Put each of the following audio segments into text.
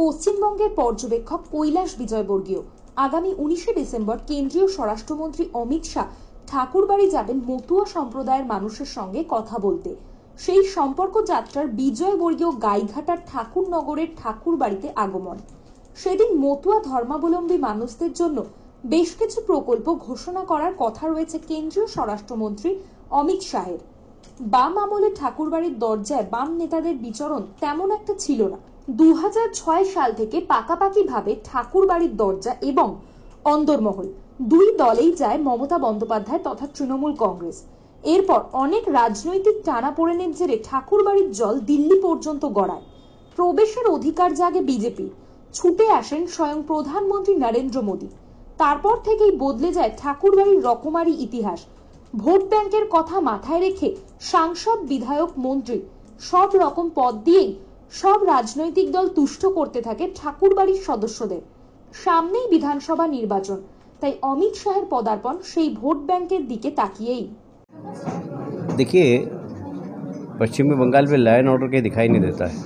পশ্চিমবঙ্গের পর্যবেক্ষক কৈলাস বিজয়বর্গীয়। আগামী উনিশে ডিসেম্বর কেন্দ্রীয় স্বরাষ্ট্রমন্ত্রী অমিত শাহ ঠাকুরবাড়ি যাবেন মতুয়া সম্প্রদায়ের মানুষের সঙ্গে কথা বলতে। সেই সম্পর্ক যাত্রার বিজয়বর্গীয় গাইঘাটার ঠাকুরনগরের ঠাকুরবাড়িতে আগমন। সেদিন মতুয়া ধর্মাবলম্বী মানুষদের জন্য বেশ কিছু প্রকল্প ঘোষণা করার কথা রয়েছে কেন্দ্রীয় স্বরাষ্ট্রমন্ত্রী অমিত শাহের। বাম আমলে ঠাকুরবাড়ির দরজায় বাম নেতাদের বিচরণ তেমন একটা ছিল না। দু হাজার ছয় সাল থেকে পাকাপাকিভাবে ঠাকুরবাড়ির দরজা এবং অন্দরমহল। দুই দলেই যায় মমতা বন্দ্যোপাধ্যায় তথা তৃণমূল কংগ্রেস। এরপর অনেক রাজনৈতিক টানা টানাপোড়েনের জেরে ঠাকুরবাড়ির জল দিল্লি পর্যন্ত গড়ায়। প্রবেশের অধিকার জাগে বিজেপি। ছুটে আসেন স্বয়ং প্রধানমন্ত্রী নরেন্দ্র মোদী। তারপর থেকেই বদলে যায় ঠাকুরবাড়ির রকমারি ইতিহাস। ভোট ব্যাংকের কথা মাথায় রেখে সাংসদ, বিধায়ক, মন্ত্রী সব রকম পদ দিয়েই সব রাজনৈতিক দল তুষ্ট করতে থাকে ঠাকুরবাড়ির সদস্যদের সামনেই বিধানসভা নির্বাচন তাই অমিত শাহের পদার্পণ সেই ভোট ব্যাংকের দিকে তাকিয়েই देखिए पश्चिमी बंगाल में लाइन ऑर्डर कहीं दिखाई नहीं देता है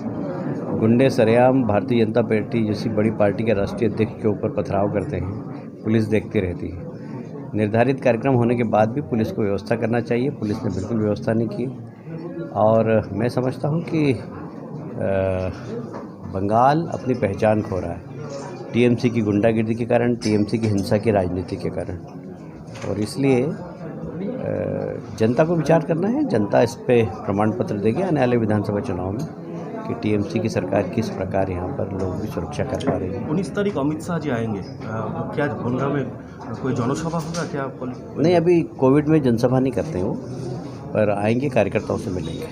गुंडे सरेआम भारतीय जनता पार्टी जैसी बड़ी पार्टी के राष्ट्रीय अध्यक्ष के ऊपर पथराव करते हैं पुलिस देखती रहती है निर्धारित कार्यक्रम होने के बाद भी पुलिस को व्यवस्था करना चाहिए पुलिस ने बिल्कुल व्यवस्था नहीं की और मैं समझता हूँ कि अ, बंगाल अपनी पहचान खो रहा है। टीएमसी की गुंडागिर्दी के कारण टीएमसी की हिंसा की राजनीति के कारण। और इसलिए जनता को विचार करना है। जनता इस पर प्रमाण पत्र देगी आने वाले विधानसभा चुनाव में कि टीएमसी की सरकार किस प्रकार यहाँ पर लोगों की सुरक्षा कर पा रही है। उन्नीस तारीख अमित शाह जी आएँगे। क्या भोंडा में कोई जनसभा होगा क्या? नहीं अभी कोविड में जनसभा नहीं करते हैं वो पर आएँगे कार्यकर्ताओं से मिलेंगे।